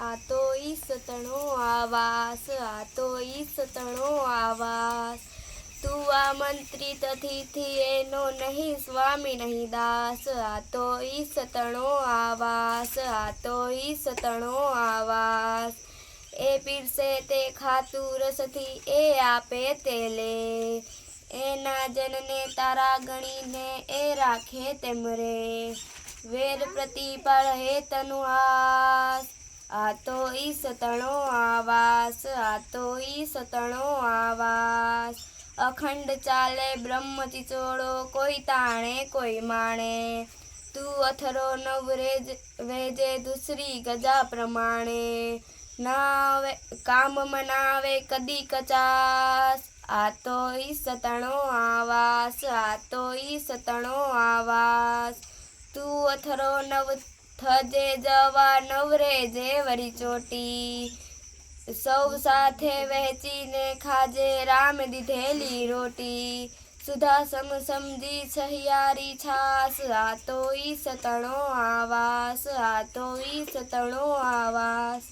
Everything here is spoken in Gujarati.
આ તો ઈ સતણો આવાસ આ તો ઈ સતણો આવાસ. તું આ મંત્રી અતિથિ એનો નહીં, સ્વામી નહીં દાસ. આ તો ઈ સતણો આવાસ આ તો ઈ સતણો આવાસ. એ પીરસે તે ખાતું રસથી, એ આપે તે લે. એના જનને તારા ગણીને એ રાખે તેમ રે. વેર પ્રતિપળ હે તનુ હાસ આ તો ઈ સતણો આવાસ, આતો ઈ સતણો આવાસ. અખંડ ચાલે બ્રહ્મ ચિચોડો કોઈ તાણે, કોઈ માણે. તું અથરો નવરેજ વેજે દુસરી ગજા પ્રમાણે. નાવે કામ મનાવે કદી કચાસ આ તો ઈ સતણો આવાસ આ તો ઈ સતણો આવાસ. તું અથરો નવ થજે જવા નવરે જે વરી ચોટી. સૌ સાથે વહેંચીને ખાજે રામ દીધેલી રોટી. સુધા સમ સમજી સહિયારી છાસ, આ તો ઈ સતણો આવાસ, આ તો ઈ સતણો આવાસ.